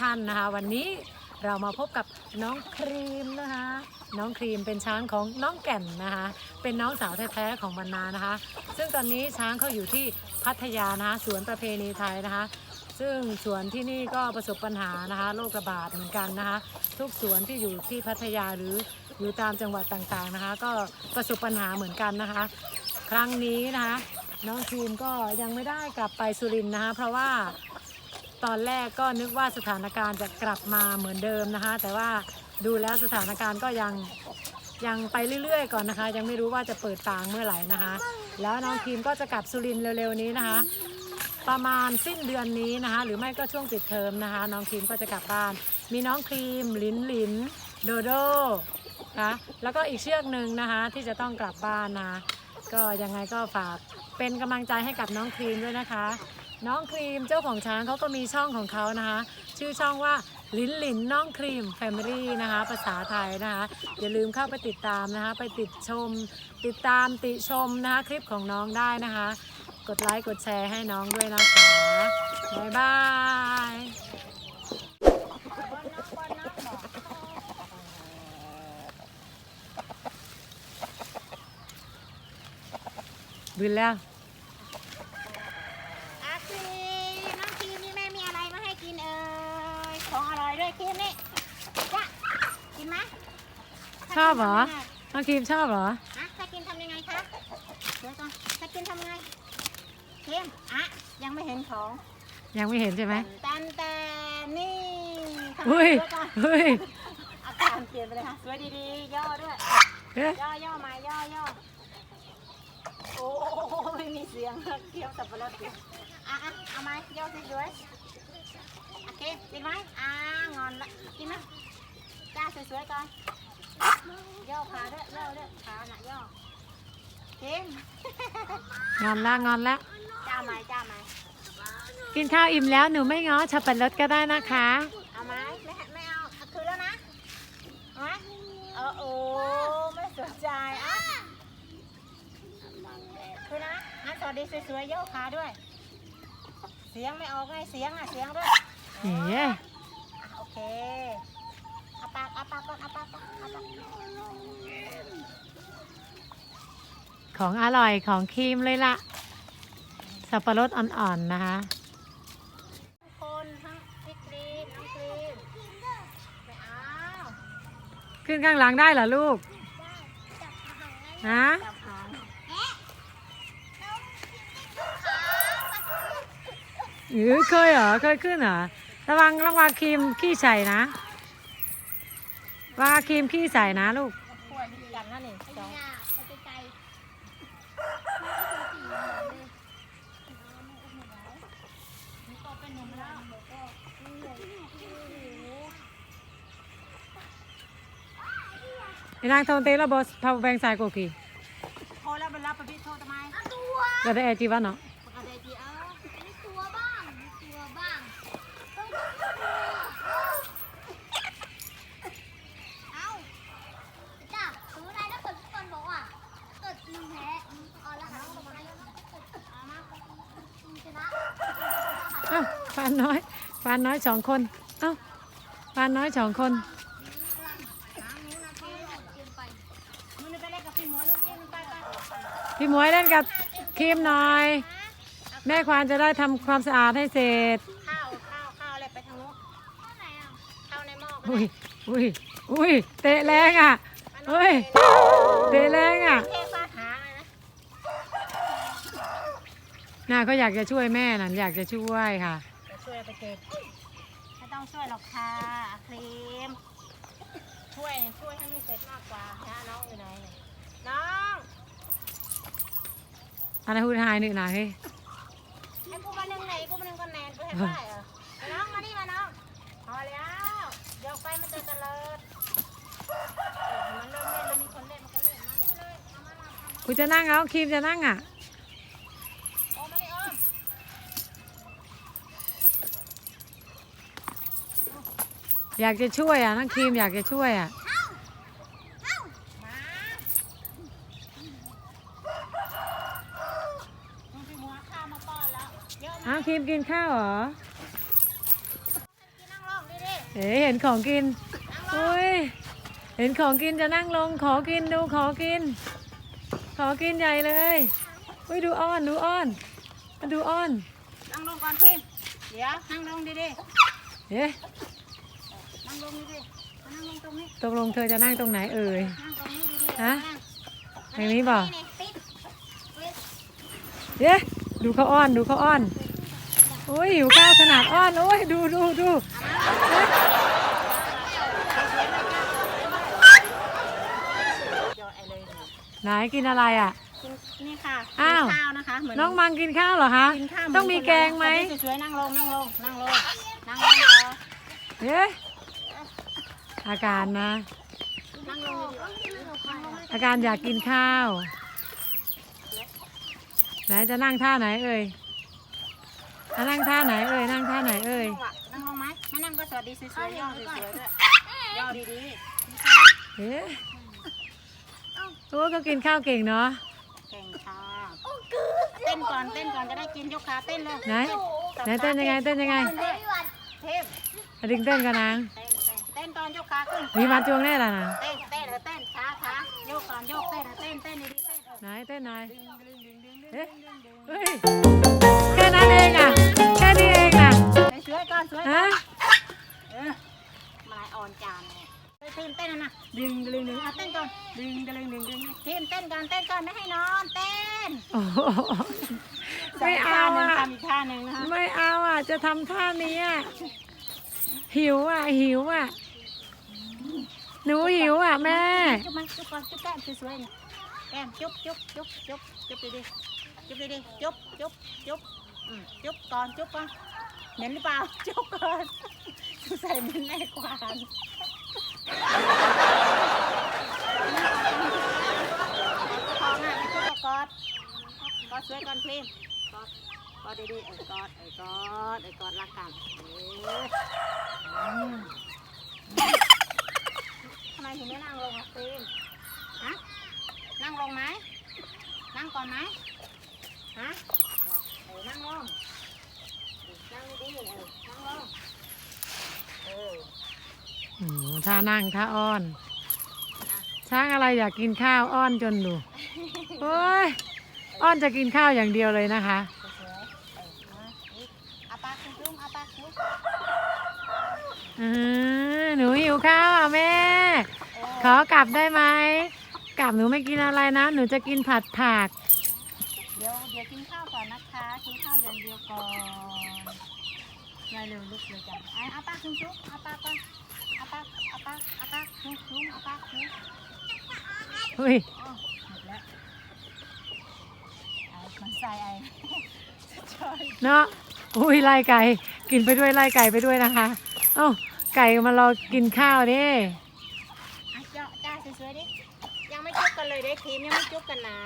ท่านนะคะ วันนี้เรามาพบกับน้องครีมนะคะ น้องครีมเป็นช้างของน้องแก่นนะคะ เป็นน้องสาวแท้ๆของบรรณานะคะ ซึ่งตอนนี้ช้างเขาอยู่ที่พัทยานะคะสวนประเพณีไทยนะคะ ซึ่งสวนที่นี่ก็ประสบปัญหานะคะโรคระบาดเหมือนกันนะคะ ทุกสวนที่อยู่ที่พัทยาหรืออยู่ตามจังหวัดต่างๆนะคะ ก็ประสบปัญหาเหมือนกันนะคะ ครั้งนี้นะคะ น้องทีมก็ยังไม่ได้กลับไปสุรินทร์นะคะ เพราะว่า ตอนแรกก็นึกว่าสถานการณ์จะกลับมาเหมือนเดิมนะคะ แต่ว่าดูแล้วสถานการณ์ก็ยังยังไปเรื่อย ๆ ก่อนนะคะ ยังไม่รู้ว่าจะเปิดทางเมื่อไหร่นะคะ แล้วน้องทีมก็จะกลับสุรินเร็วๆนี้นะคะ ประมาณสิ้นเดือนนี้นะคะ หรือไม่ก็ช่วงปิดเทอมนะคะ น้องครีมก็จะกลับบ้าน มีน้องครีมลินลินโดโดนะแล้วก็อีกเชือกหนึ่งนะคะที่จะต้องกลับบ้านนะ ก็ยังไงก็ฝากเป็นกำลังใจให้กับน้องครีมด้วยนะคะ น้องครีมเจ้าของช้างเขาก็มีช่องของเขานะคะ ชื่อช่องว่าลินลินน้องครีมแฟมิลี่นะคะ ภาษาไทยนะคะ อย่าลืมเข้าไปติดตามนะคะ ไปติดชม ติดตามติชมนะคะคลิปของน้องได้นะคะ กดไลค์กดแชร์ให้น้องด้วยนะคะบ๊ายบาย บินแล้ว อาคีน้องคีนี่แม่มีอะไรมาให้กินเอ่ยของอร่อยด้วยคีนี่จ้ะกินไหมชอบเหรอ น้องครีมชอบเหรอ ฮะถ้ากินทำยังไงคะเดี๋ยวก่อนถ้ากินทำยังไงเค็มอะยังไม่เห็นของยังไม่เห็นใช่ไหมแตนแตนนี่ทำเฮ้ยสวก่อนเฮ้ยอาการเปลี่ยนไปเลยค่ะสวยดีๆย่อด้วย เอ๊ะย่อย่อมาย่อย่อโอ้โห ไม่มีเสียงเคี้ยวสับปะรดอยู่อะอะเอาไหมย่อสวยๆโอเคกินไหมอ่างอนละกินนะจ้าสวยๆก่อนย่อขาด้วยย่อด้วยขาหน่ะย่อกินงอนละงอนละจ้าไหมจ้าไหมกินข้าวอิ่มแล้วหนูไม่ง้อชับปะรดก็ได้นะคะเอาไหมไม่ไม่เอาเอาคืนแล้วนะเอาไหมเออโอ้ไม่สนใจอะคืนนะงั้นส วัสดีสวยๆย่อขาด้วย เสียงไม่ออกไงเสียงอะเสียงด้วยเอ๋อะโอเคอาปากอาปากก่อนอาปากก่อนอาปากของอร่อยของครีมเลยละสับปะรดอ่อนๆนะคะทุกคนทั้งพี่กรีนน้องกรีนไม่เอาขึ้นข้างหลังได้เหรอลูกฮะ จับหางหรือเคยเหรอเคยขึ้นเหรอระวังระวังครีมขี้ใส่นะว่าครีมขี้ใส่นะลูกควรที่กันนะนี่สองไอ้นางทงเตละบอสพาวแบงสายโกกีโทรแล้วไปรับไปพี่โทรทำไมก็ได้แอร์จีวันเนาะ อะไรดีเออ ตัวบ้างตัวบ้างต้องเอาจ้ะสมมติได้ถ้าเกิดทุกคนบอกว่าเกิดมึงแพ้มึงเอาละหาเอามาเอามามึงชนะ เอ้าฟานน้อยฟานน้อยสองคน เอ้าฟานน้อยสองคนมึงไปเล่นกับพี่หมวยลูกเอ็นไปไปพี่หมวยเล่นกับครีมหน่อย แม่ควานจะได้ทำความสะอาดให้เสร็จข้าวข้าวข้าวอะไรไปทางโน้นข้างไหนอะข้าวในหม้อก็อุ้ได้ยอุ้ยอุ้ยเตะแรงอะเฮ้ยเตะแรงอะเทฟาดหางเลยนะน่าก็อยากจะช่วยแม่นั่นอยากจะช่วยค่ะเดี๋ยวช่วย ไปเก็บไม่ต้องช่วยหรอกค่ะครีม ช่วยช่วยให้ไม่เสร็จมากกว่านะน้องอยู่ไหนเนี่ยน้องอันนั้นพูดหายหนึ่งหน่อยเฮ้ยให้กูมาหนึ่งไหนกูมาหนึ่งก็แนนกูให้ได้เหรอน้องมานี่มาน้องพอแล้วเดี๋ยวไปมันจะเตลิดเออมันเริ่มเล่นมันมีคนเล่นมันก็เล่นมานี่เลยเอามามาเอามากูจะนั่งเอาครีมจะนั่งอะ โอ้มานี่อ้อม อยากจะช่วยอะนั่งครีมอยากจะช่วยอะน้อะอ้าวครีมกินข้าวเหรอเอ๋เห็นของกินอุ้ยเห็นของกินจะนั่งลงขอกินดูขอกิน ขอกินใหญ่เลยอุ้ยดูอ้อนดูอ้อนดูอ้อนนั่งลงก่อนพิมเดี๋ยวนั่งลงดีเอ๊ะ ๆนั่งลงดีๆนั่งลงตรงนี้ตกลงเธอจะนั่งตรงไหนเอ่ย นั่งตรงนี้ดีๆฮะนั่ทางนี้บอกปิดปิดเอ๊ะดูเขาอ้อนดูเขาอ้อน โอ้ยหิวข้าวขนาดอ้อน โอ้ยดูดูดูเอ๊ะเดี๋ยวไอ้เลยไหนกินอะไรอะ กินนี่ค่ะอ้าวกินข้าวนะคะเหมือนน้องมังกินข้าวเหรอคะกินข้าวต้องมีแกงไหมคนสวยๆนั่งลงนั่งลงนั่งลงนั่งลงเออเอ๊ะ อาการนะนั่งลงดีๆนั่งลงอาการอยากกินข้าว ไหนจะนั่งท่าไหนเอ่ยอะนั่งท่าไหนเอ่ยนั่งท่าไหนเอ่ยนั่งลงไหมไม่นั่งก็สวัสดีสวยๆย่อสวยๆด้วยย่อดีเอ๊ะโอ้ก็กินข้าวเก่งเนาะๆเก่งค่ะเต้นก่อนเต้นก่อนจะได้กินยกขาเต้นเลยไหนไหนเต้นยังไงเต้นยังไงเฮ้ยวันเทพอะดึงเต้นกันนางเต้นเต้นเต้นตอนยกขาขึ้นมีมาจวงแน่ละนะเต้นเต้นเออเต้นขาขาโยกก่อนโยกเต้นเต้นเต้นดีๆเต้นเออไหนเต้นหน่อยดึงดึงดึงดึงดึงเอ๊ะเฮ้ยแค่นั้นเองอะแค่นี้เองอะสวยก่อนสวยฮะเออมาอ่อนจานเนี่ยเต้นเต้นเต้นนะดึงดึงดึงอะเต้นก่อนดึงดึงดึงดึงทีมเต้นก่อนเต้นก่อนไม่ให้นอนเต้นโอ้โหไม่เอาอะทำอีกท่าหนึ่งนะคะไม่เอาอะจะทำท่านี้อะหิวอะหิวอะ หนูหิวอะแม่ จุ๊บมาจุ๊บก่อนจุ๊บแก้มสวยๆนี่แก้มจุ๊บจุ๊บจุ๊บจุ๊บจุ๊บดีๆจุ๊บดีๆจุ๊บจุ๊บจุ๊บอืมจุ๊บก่อนจุ๊บก่อนเหม็นหรือเปล่าจุ๊บก่อนใส่เหม็นแม่กวางพอมาจุ๊บกอดกอดสวยก่อนพลิมกอดกอดดีๆเออกอดเออกอดเออกอดรักกันเออ ไมถึงไม่นั่งลงอะฟิล์มฮะนั่งลงไหม นั่งก่อนไหมฮะเออนั่งลงนั่งดีๆเออนั่งลงเอออืมท่านั่งท่าอ้อน ช้างอะไรอยากกินข้าวอ้อนจนดูโอ้ยอ้อนจะกินข้าวอย่างเดียวเลยนะคะสวยๆเออมาอีกอาปากจุ้มอาปากจุ้มอือหนูหิวข้าวอะแม่เอ ขอกลับได้ไหมกลับหนูไม่กินอะไรนะ หนูจะกินผัดผัก เดี๋ยวเดี๋ยวกินข้าวก่อนนะคะ กินข้าวอย่างเดียวก่อนมาเร็วลุกเลยจ้ะไอ้อาปากจุ้มจุ้มอาปากก่อนอาปากอาปากอาปากจุ้มจุ้มอาปากจุ้มเฮ้ยอ๋อหมดแล้วไอ้มันใส่ไอ้ช่วยเนาะอุ้ยไล่ไก่ กินไปด้วยไล่ไก่ไปด้วยนะคะ เอ้าไก่มารอกินข้าวดิ อะเจาะจ้าสวยๆดิ ยังไม่จุ๊บ กันเลยเด้ครีมยังไม่จุ๊บกันนะ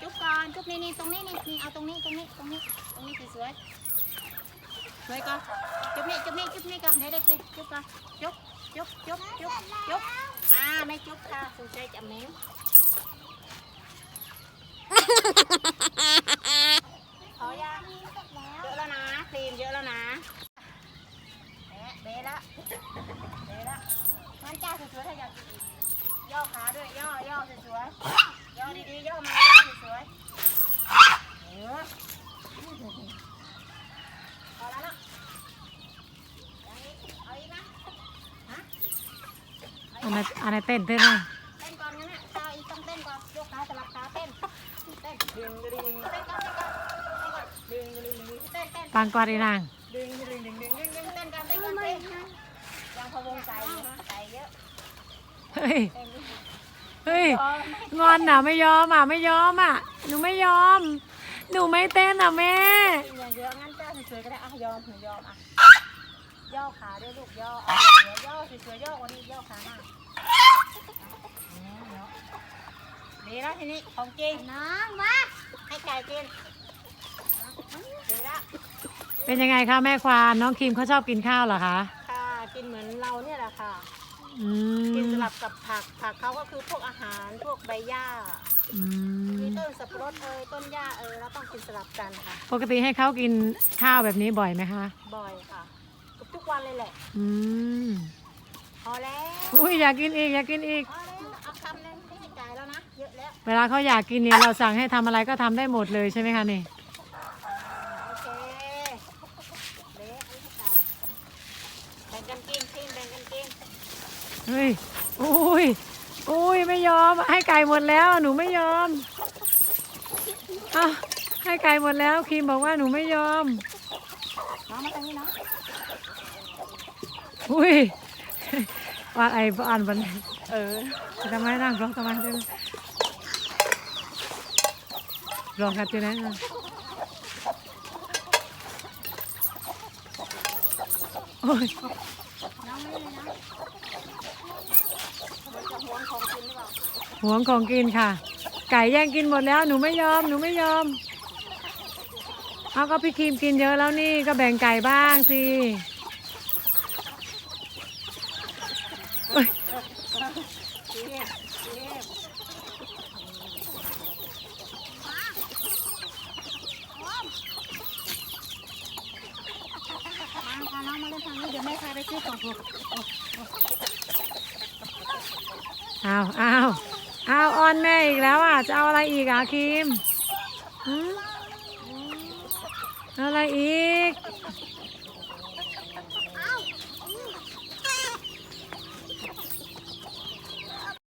จุ๊บก่อนจุ๊บนี่นี่ตรงนี้นี่นี่เอาตรงนี้ตรงนี้ตรงนี้ตรงนี้สวยๆสวยก่อนจุ๊บนี่จุ๊บนี่จุ๊บนี่ก่อนเดี๋ยวได้ครีมจุ๊บก่อนจุ๊บจุ๊บจุ๊บจุ๊บจุ๊บอ่าไม่จุ๊บค่ะสงสัยจะเหม็นพอยังเยอะแล้วนะครีมเยอะแล้วนะแหะเบะละเบะละงั้นจ้าสวยๆถ้าอยากกินอีก ย่อขาด้วยย่อย่อสวยๆย่อดีๆย่อมาย่อสวยๆเออพอแล้วเนาะยังอีกเอาอีกนะฮะเอาอันอีกนั้นนะอันนั้นเต้นเต้นนะเต้นก่อนงั้นน่ะตาอีกต้องเต้นก่อนยกขาสลับขาเต้นเต้นดึงดึงดึงเต้นก่อนเต้นก่อนเต้นก่อนดึงดึงดึงเต้นเต้นปังกอดอีนางดึงดึงดึงดึงดึงดึงเต้นกันเต้นกันเต้นยังพะวงไก่อยู่นะไก่เยอะ เฮ้ยเต้นดิเฮ้ยพองอนอะไม่ยอมอะไม่ยอมอะ หนูไม่ยอม หนูไม่เต้นอะแม่กินอย่างเดียวงั้นจ้าสวยๆก็ได้อะยอมหนูยอมอะ ย่อขาด้วยลูกย่อเอาสวยๆย่อสวยๆย่อกวันนี้ย่อขาหน้าอืมเนาะดีแล้วทีนี้ของจริงน้องมาให้ไก่กินดีแล้วเป็นยังไงคะแม่ควานน้องครีมเขาชอบกินข้าวเหรอคะ ค่ะ กินเหมือนเราเนี่ยแหละค่ะ อืมกินสลับกับผักผักเขาก็คือพวกอาหารพวกใบหญ้าอืมีมต้นสับปะรดเอยต้นหญ้าเอยเราต้องกินสลับกันค่ะ ปกติให้เขากินข้าวแบบนี้บ่อยไหมคะบ่อยค่ะทุกวันเลยแหละ อืมพอแล้วอุ้ยอยากกินอีกอยากกินอีก พอแล้วเอาคำหนึงไม่ให้จ่ายแล้วนะ เยอะแล้ว เวลาเขาอยากกินเนี่ยเราสั่งให้ทำอะไรก็ทำได้หมดเลยใช่ไหมคะนี่ โอเคเละไม่ให้จ่ายแบ่งกันกินกินแบ่งกันกิน เฮ้ยอุ้ยอุ้ยไม่ยอม ให้ไก่หมดแล้ว หนูไม่ยอมอ้าวให้ไก่หมดแล้วครีมบอกว่าหนูไม่ยอมน้องมาตรงนี้เนาะอุ้ยว่าไอ้อ่านบันเออทำไมนั่งร้องทำไมได้ไหมร้องกันจีนะโอ้ย หวงของกินค่ะ ไก่แย่งกินหมดแล้วหนูไม่ยอมหนูไม่ยอมเอาก็พี่ครีมกินเยอะแล้วนี่ก็แบ่งไก่บ้างสิเอ้ยเทียบเทียบมาพาน้องมาเล่นทางนี้เดี๋ยวแม่พาไปซื้อของถูกเอาเอา เอาออนแม่อีกแล้วอะ จะเอาอะไรอีกอะครีมหืมเอาอะไรอีก